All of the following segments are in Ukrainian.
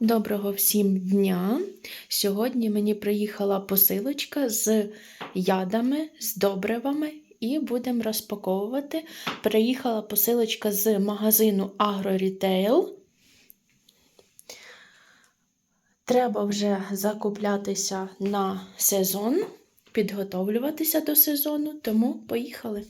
Доброго всім дня! Сьогодні мені приїхала посилочка з ядами, з добривами і будемо розпаковувати. Приїхала посилочка з магазину AgroRetail. Треба вже закуплятися на сезон, підготовлюватися до сезону, тому поїхали.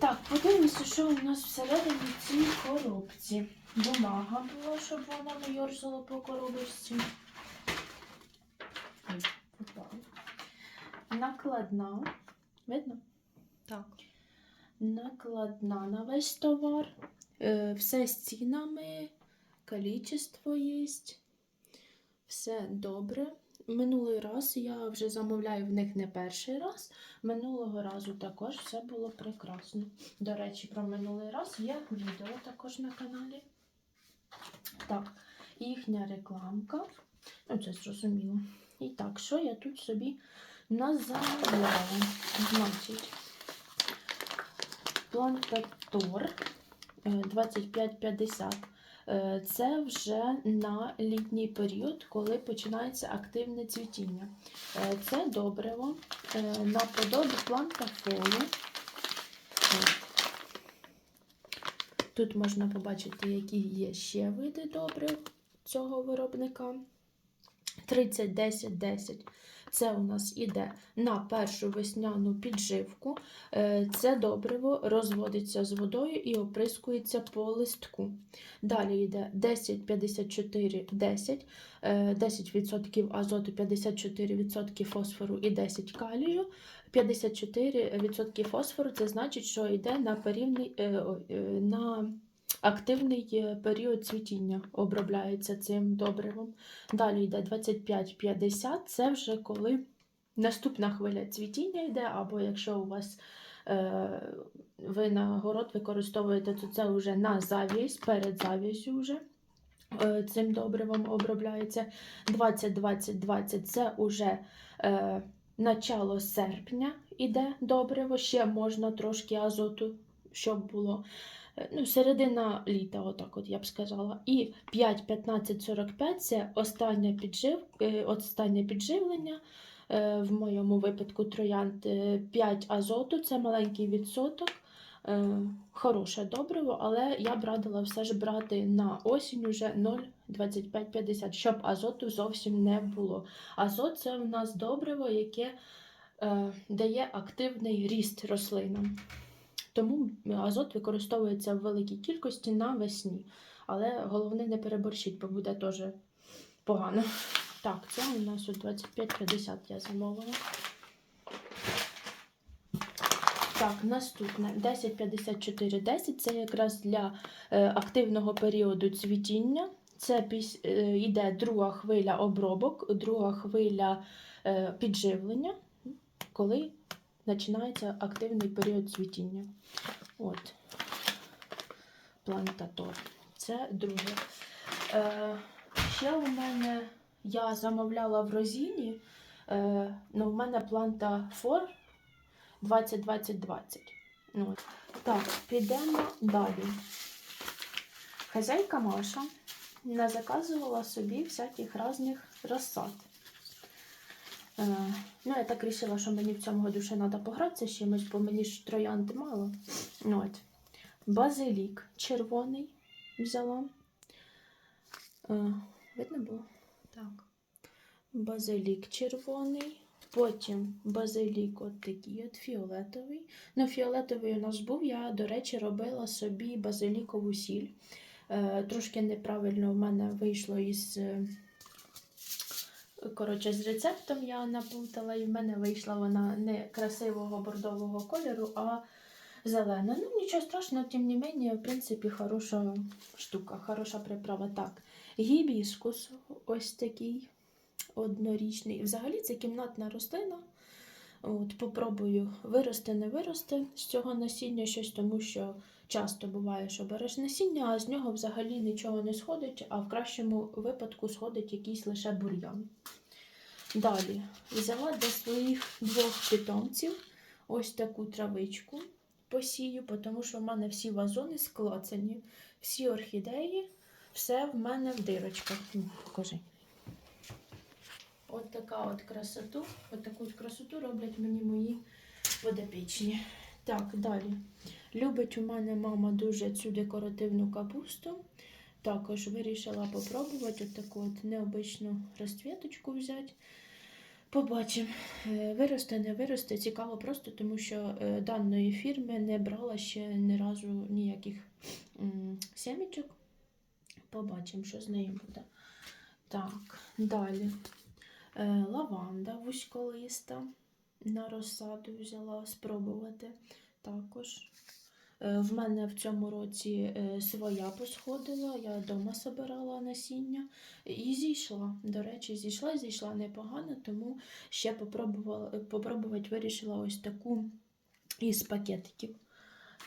Так, подивимося, що у нас всередині в цій коробці. Бумага була, щоб вона не йорзала по коробочці. Накладна. Видно? Так. Накладна на весь товар. Е, Все з цінами, кількість є. Все добре. Минулий раз я вже замовляю в них не перший раз. Минулого разу також все було прекрасно. До речі, про минулий раз є відео також на каналі. Так, їхня рекламка. Ну, це зрозуміло. І так, що я тут собі назамовляла? Значить, плантатор е, 2550. Е, Це вже на літній період, коли починається активне цвітіння. Е, Це добриво на подобі плантафолу. Тут можна побачити, які є ще види добрив цього виробника. 30, 10, 10. Це у нас іде на першу весняну підживку. Е, Це добриво розводиться з водою і оприскується по листку. Далі йде 10, 54, 10, е, 10% азоту, 54% фосфору і 10 калію. 54% фосфору це значить, що йде на, перівний, е, е, на активний е, період цвітіння, обробляється цим добривом. Далі йде 25-50, це вже коли наступна хвиля цвітіння йде, або якщо у вас е, ви на город використовуєте, то це вже на завість, перед зав'язю вже е, цим добривом обробляється. 20-20-20 це вже е, начало серпня іде добриво, ще можна трошки азоту, щоб було. Е, Ну, середина літа, отак от я б сказала. І 5-15-45 це останнє, піджив, е, останнє підживлення. Е, В моєму випадку троянд е, 5 азоту, це маленький відсоток. Хороше добриво, але я б радила все ж брати на осінь уже 0,25-50, щоб азоту зовсім не було. Азот це у нас добриво, яке е, дає активний ріст рослинам. Тому азот використовується в великій кількості навесні. Але головне не переборщіть, бо буде теж погано. Так, це у нас у 25-50 я замовила. Так, наступне 10-54-10 це якраз для е, активного періоду цвітіння. Це піс, е, йде друга хвиля обробок, друга хвиля е, підживлення, коли починається активний період цвітіння. От. Плантатор. Це друге. Е, ще у мене я замовляла в розіні. Е, ну, в мене планта фор 20-20-20. Ну. Так, підемо далі. Хазяйка Маша заказувала собі всяких різних розсад. Е, ну, я так вирішила, що мені в цьому году ще треба погратися з чимось, бо мені ж троянди мало. Ну, От. Базилік червоний взяла. Е, видно було? Так. Базилік червоний. Потім базилік от такий от фіолетовий. Ну, фіолетовий у нас був. Я, до речі, робила собі базилікову сіль. Е, трошки неправильно в мене вийшло із. Коротше, з рецептом я наплутала, і в мене вийшла вона не красивого бордового кольору, а зелена. Ну, нічого страшного, тим не менше, в принципі, хороша штука, хороша приправа. Так, гібіскус ось такий однорічний. Взагалі це кімнатна рослина. От, Попробую вирости, не вирости з цього насіння щось, тому що часто буває, що береш насіння, а з нього взагалі нічого не сходить, а в кращому випадку сходить якийсь лише бур'ян. Далі взяла для своїх двох питомців ось таку травичку посію, тому що в мене всі вазони склацані, всі орхідеї, все в мене в дирочках. Покажи. От така от красоту, от таку от красоту роблять мені мої подопічні. Так, далі. Любить у мене мама дуже цю декоративну капусту. Також вирішила попробувати от таку от необичну розцвіточку взяти. Побачимо, Е, виросте, не виросте. Цікаво просто, тому що е, даної фірми не брала ще ні разу ніяких м, сімечок. Побачимо, що з нею буде. Так, далі. Е, Лаванда вузьколиста. На розсаду взяла спробувати також. Е, В мене в цьому році е, своя посходила, я вдома собирала насіння і зійшла. До речі, зійшла, зійшла непогано, тому ще попробувала, попробувати вирішила ось таку із пакетиків.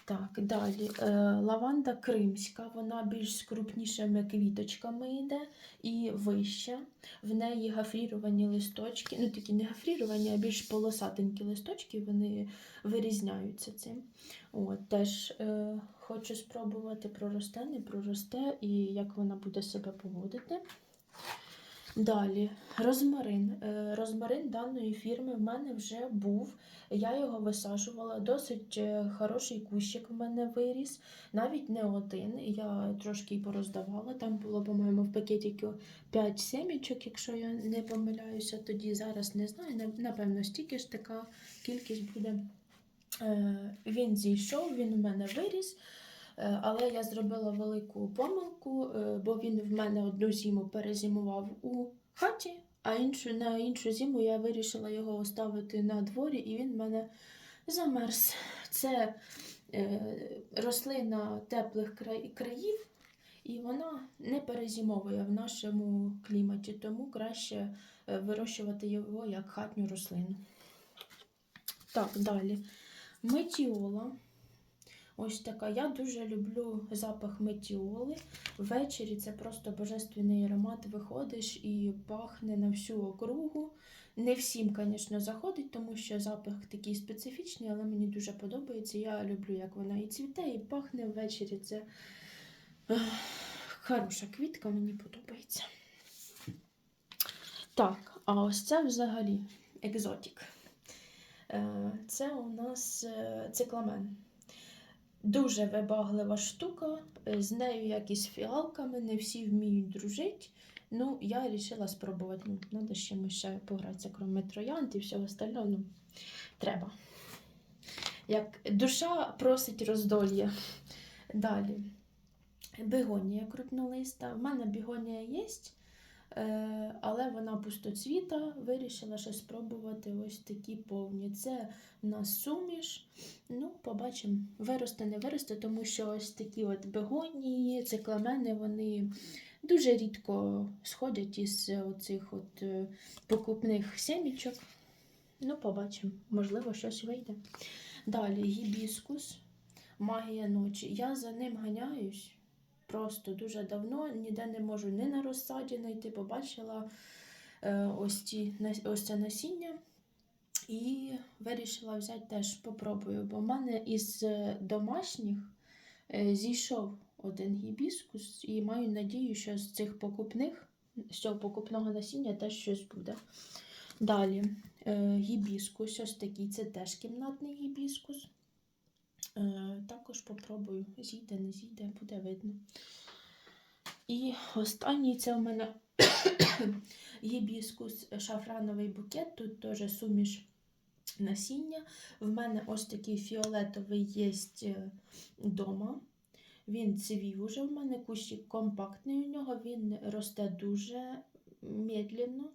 Так, далі. Е, лаванда кримська, вона більш з крупнішими квіточками йде і вища. В неї гафріровані листочки, ну такі не гафріровані, а більш полосатенькі листочки, вони вирізняються цим. От, теж е, хочу спробувати проросте, не проросте і як вона буде себе поводити. Далі, розмарин. Е, Розмарин даної фірми в мене вже був. Я його висаджувала. Досить е, хороший кущик в мене виріс. Навіть не один. Я трошки пороздавала. Там було, по-моєму, в пакетику 5 семічок, якщо я не помиляюся, тоді зараз не знаю. Напевно, стільки ж така кількість буде. Е, Він зійшов, він у мене виріс. Е, Але я зробила велику помилку, е, бо він в мене одну зиму перезимував у хаті, а іншу, на іншу зиму я вирішила його оставити на дворі, і він в мене замерз. Це е, рослина теплих країв, і вона не перезимовує в нашому кліматі, тому краще вирощувати його як хатню рослину. Так, далі. Метіола. Ось така. Я дуже люблю запах метіоли. Ввечері це просто божественний аромат. Виходиш і пахне на всю округу. Не всім, звісно, заходить, тому що запах такий специфічний, але мені дуже подобається. Я люблю, як вона і цвіте, і пахне ввечері. Це хороша квітка, мені подобається. Так, а ось це взагалі екзотик. Е, Це у нас е, цикламен. Дуже вибаглива штука, е, з нею як і з фіалками, не всі вміють дружити. Ну, я вирішила спробувати. Ну, треба ще ми ще погратися, крім троянд і всього остального. Ну, треба. Як душа просить роздолья. Далі. Бігонія крупнолиста. В мене бігонія є, але вона пустоцвіта. Вирішила ще спробувати ось такі повні. Це у нас суміш. Ну, побачимо, виросте, не виросте, тому що ось такі от бегонії, цикламени, вони дуже рідко сходять із оцих от е, покупних семічок. Ну, побачимо, можливо, щось вийде. Далі гібіскус, магія ночі. Я за ним ганяюсь просто дуже давно, ніде не можу ні на розсаді знайти. Побачила е, ось, ці, ось це насіння. І вирішила взяти теж попробую, бо в мене із е, домашніх е, зійшов один гібіскус, і маю надію, що з цих покупних, з цього покупного насіння теж щось буде. Далі гібіскус, ось такий, це теж кімнатний гібіскус. Е, також попробую, зійде, не зійде, буде видно. І останній це у мене гібіскус шафрановий букет, тут теж суміш насіння. В мене ось такий фіолетовий є вдома. Він цвів уже в мене, кущик компактний у нього, він росте дуже медленно.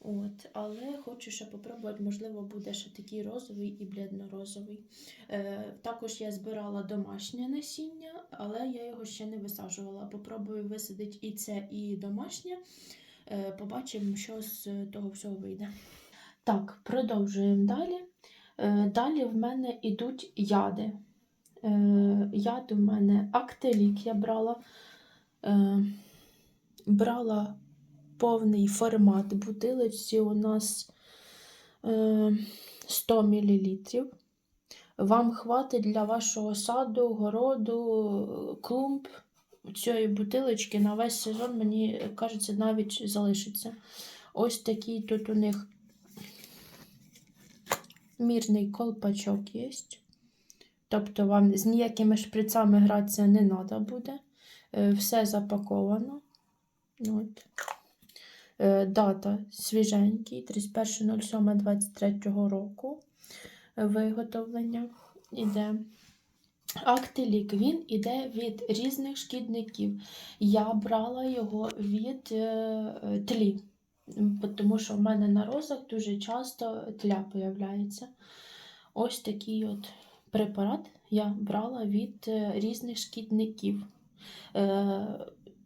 От, але хочу ще попробувати, можливо, буде ще такий розовий і бледно-розовий. Е, також я збирала домашнє насіння, але я його ще не висаджувала. Попробую висадити і це, і домашнє. Е, побачимо, що з того всього вийде. Так, продовжуємо далі. Е, далі в мене йдуть яди. Е, яд у мене Актелік я брала. Е, брала повний формат бутилиці у нас е, 100 мл. Вам хватить для вашого саду, городу, клумб цієї бутилочки на весь сезон, мені кажеться, навіть залишиться. Ось такий тут у них мірний колпачок є. Тобто вам з ніякими шприцами гратися не треба буде. Е, Все запаковано. От. Е, Дата свіженький, 31.07.23 року виготовлення іде. Актилік він іде від різних шкідників. Я брала його від е, тлі, тому що в мене на розах дуже часто тля появляється. Ось такий от препарат я брала від е, різних шкідників.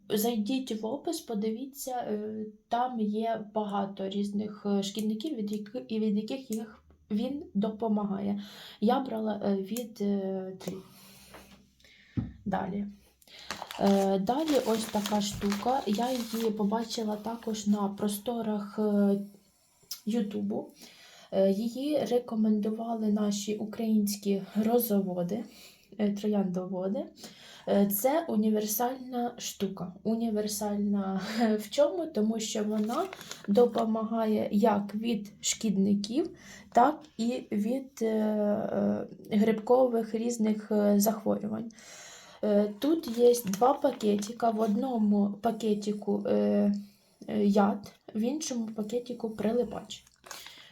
Зайдіть в опис, подивіться, е, там є багато різних е, шкідників, від яких, від яких їх він допомагає. Я брала е, від е. Далі. Далі ось така штука. Я її побачила також на просторах Ютубу. Її рекомендували наші українські розоводи, трояндоводи. Е, Це універсальна штука. Універсальна в чому? Тому що вона допомагає як від шкідників, так і від е, е, грибкових різних захворювань. Тут є два пакетика. В одному пакетику яд, в іншому пакетику прилипач.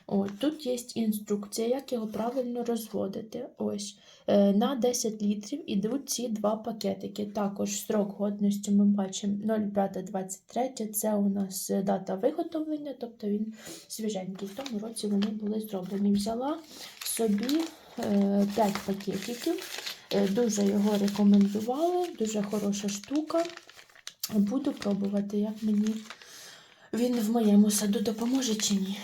О, тут є інструкція, як його правильно розводити. Ось. Е, На 10 літрів ідуть ці два пакетики. Також строк годності ми бачимо 05.23. Це у нас е, дата виготовлення, тобто він свіженький. В тому році вони були зроблені. Взяла собі 5 пакетиків. Е, Дуже його рекомендували, дуже хороша штука. Буду пробувати, як мені він в моєму саду допоможе чи ні.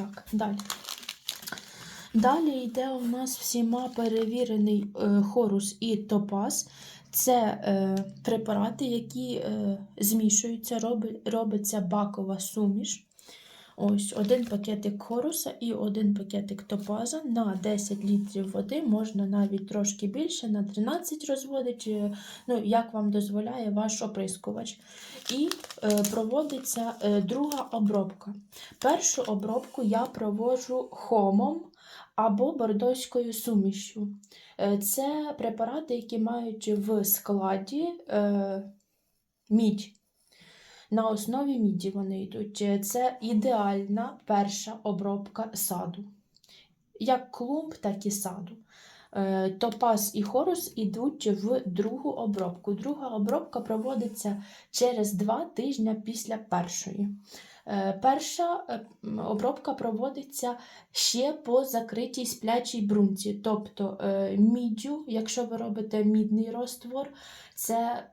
Так, далі. Далі йде у нас всіма перевірений е, хорус і топаз. Це е, препарати, які е, змішуються, роби, робиться бакова суміш. Ось один пакетик хоруса і один пакетик топаза на 10 літрів води, можна навіть трошки більше, на 13 розводить, е, ну, як вам дозволяє ваш оприскувач. І е, проводиться е, друга обробка. Першу обробку я проводжу хомом або бордоською сумішю. Е, Це препарати, які мають в складі е, мідь. На основі міді вони йдуть. Е, Це ідеальна перша обробка саду. Як клумб, так і саду. Е, Топаз і хорус йдуть в другу обробку. Друга обробка проводиться через два тижні після першої. Е, Перша е, обробка проводиться ще по закритій сплячій брунці, тобто е, міддю, якщо ви робите мідний розтвор, це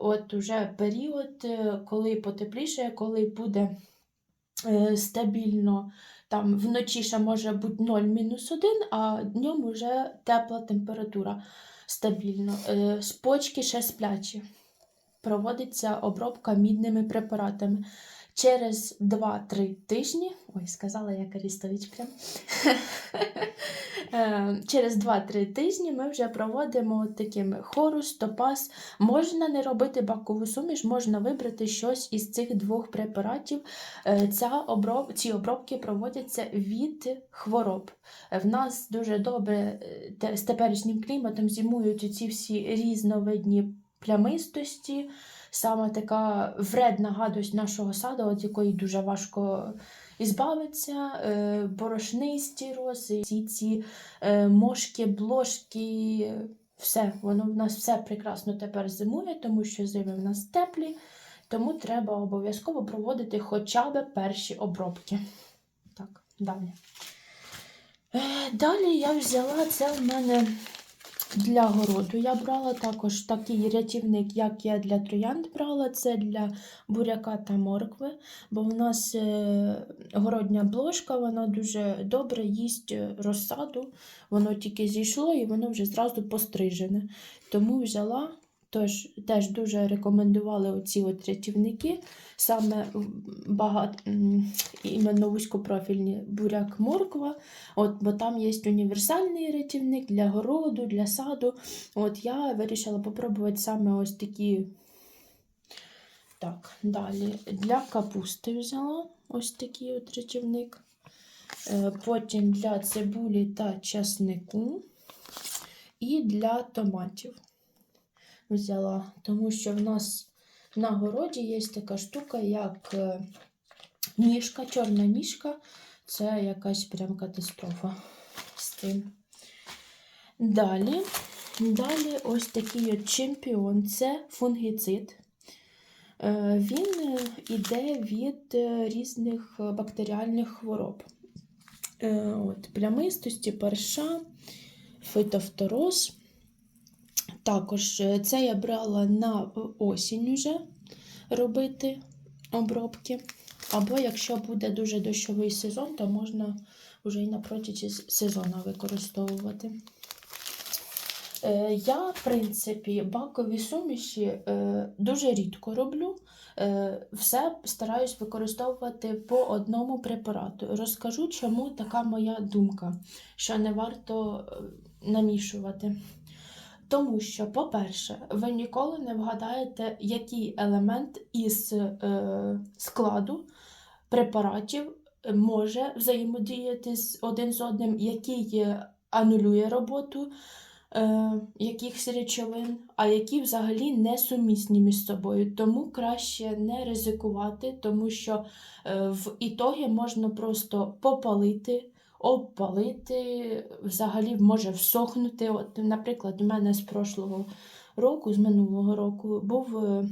от уже період, коли потепліше, коли буде стабільно, там вночі ще може бути 0-1, а днем вже тепла температура стабільно. З почки ще сплячі. Проводиться обробка мідними препаратами. Через 2-3 тижні, ой, сказала я Карістович прям. Е, Через 2-3 тижні ми вже проводимо таким хорус, топаз. Можна не робити бакову суміш, можна вибрати щось із цих двох препаратів. Е, Ця оброб... Ці обробки проводяться від хвороб. Е, В нас дуже добре з теперішнім кліматом зимують ці всі різновидні плямистості. Саме така вредна гадость нашого саду, від якої дуже важко ізбавитися, е, борошнисті рози, всі ці е, мошки, блошки, все, воно в нас все прекрасно тепер зимує, тому що зими в нас теплі, тому треба обов'язково проводити хоча б перші обробки. Так, далі. Е, Далі я взяла це в мене Для городу. Я брала також такий рятівник, як я для троянд брала, це для буряка та моркви, бо в нас е, городня бложка, вона дуже добре їсть е, розсаду, воно тільки зійшло і воно вже зразу пострижене. Тому взяла, тож теж дуже рекомендували оці от рятівники, саме багато, іменно вузькопрофільні буряк морква. От, бо там є універсальний рятівник для городу, для саду. От я вирішила попробувати саме ось такі. Так, далі для капусти взяла ось такий от рятівник. Е, Потім для цибулі та часнику і для томатів взяла, тому що в нас на городі є така штука, як е, ніжка, чорна ніжка. Це якась прям катастрофа з тим. Далі, далі ось такий от чемпіон це фунгіцид. Е, Він йде від е, різних е, бактеріальних хвороб. Е, От, Плямистості, парша, фитофтороз. Також е, це я брала на осінь уже робити обробки. Або якщо буде дуже дощовий сезон, то можна вже і на протязі сезону використовувати. Е, Я, в принципі, бакові суміші е, дуже рідко роблю. Е, Все стараюсь використовувати по одному препарату. Розкажу, чому така моя думка, що не варто е, намішувати. Тому що, по-перше, ви ніколи не вгадаєте, який елемент із е, складу препаратів може взаємодіяти з один з одним, який е, анулює роботу е, якихось речовин, а які взагалі не сумісні між собою. Тому краще не ризикувати, тому що е, в ітогі можна просто попалити. Обпалити, взагалі може всохнути. От, наприклад, у мене з прошлого року, з минулого року, був е,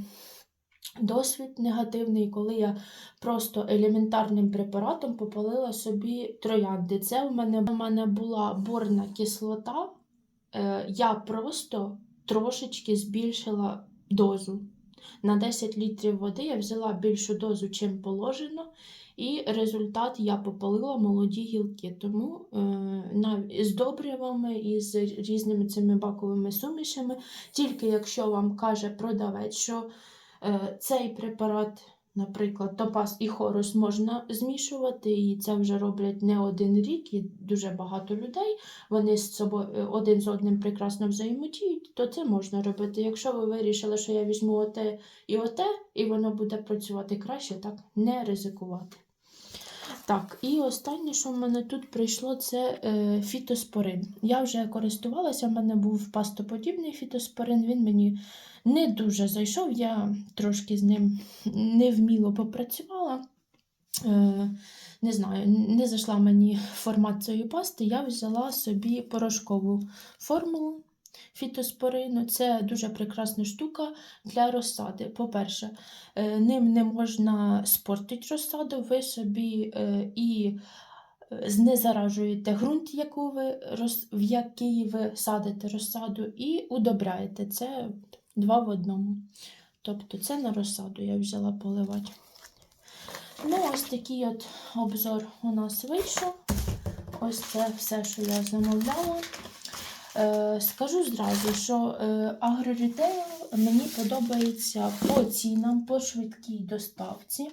досвід негативний, коли я просто елементарним препаратом попалила собі троянди. Це у мене, у мене була борна кислота. Е, Я просто трошечки збільшила дозу. На 10 літрів води я взяла більшу дозу, чим положено, і результат я попалила молоді гілки. Тому е, з добривами і з різними цими баковими сумішами, тільки якщо вам каже продавець, що е, цей препарат, наприклад, топаз і хорус можна змішувати, і це вже роблять не один рік, і дуже багато людей. Вони з собою е, один з одним прекрасно взаємодіють, то це можна робити. Якщо ви вирішили, що я візьму оте і оте, і воно буде працювати краще, так не ризикувати. Так, і останнє, що в мене тут прийшло, це е, фітоспорин. Я вже користувалася, в мене був пастоподібний фітоспорин, він мені не дуже зайшов, я трошки з ним невміло попрацювала. Е, не знаю, не зайшла мені формат цієї пасти, я взяла собі порошкову формулу фітоспорину. Це дуже прекрасна штука для розсади. По-перше, е, ним не можна спортити розсаду, ви собі е, і знезаражуєте ґрунт, яку ви, в який ви садите розсаду, і удобряєте. Це два в одному. Тобто це на розсаду я взяла поливати. Ну, ось такий от обзор у нас вийшов. Ось це все, що я замовляла. Е, скажу зразу, що е, агрорітейл мені подобається по цінам, по швидкій доставці.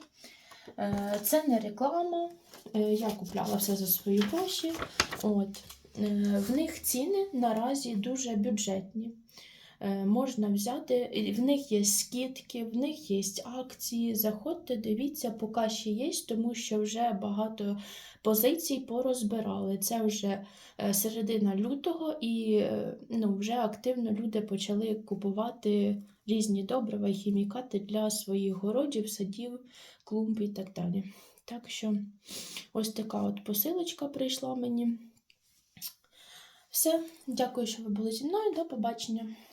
Е, це не реклама. Е, я купляла все за свої гроші. От. Е, в них ціни наразі дуже бюджетні. Е, можна взяти, в них є скидки, в них є акції. Заходьте, дивіться, поки ще є, тому що вже багато позицій порозбирали. Це вже е, середина лютого, і е, ну, вже активно люди почали купувати різні добрива і хімікати для своїх городів, садів, клумб і так далі. Так що ось така от посилочка прийшла мені. Все, дякую, що ви були зі мною. До побачення.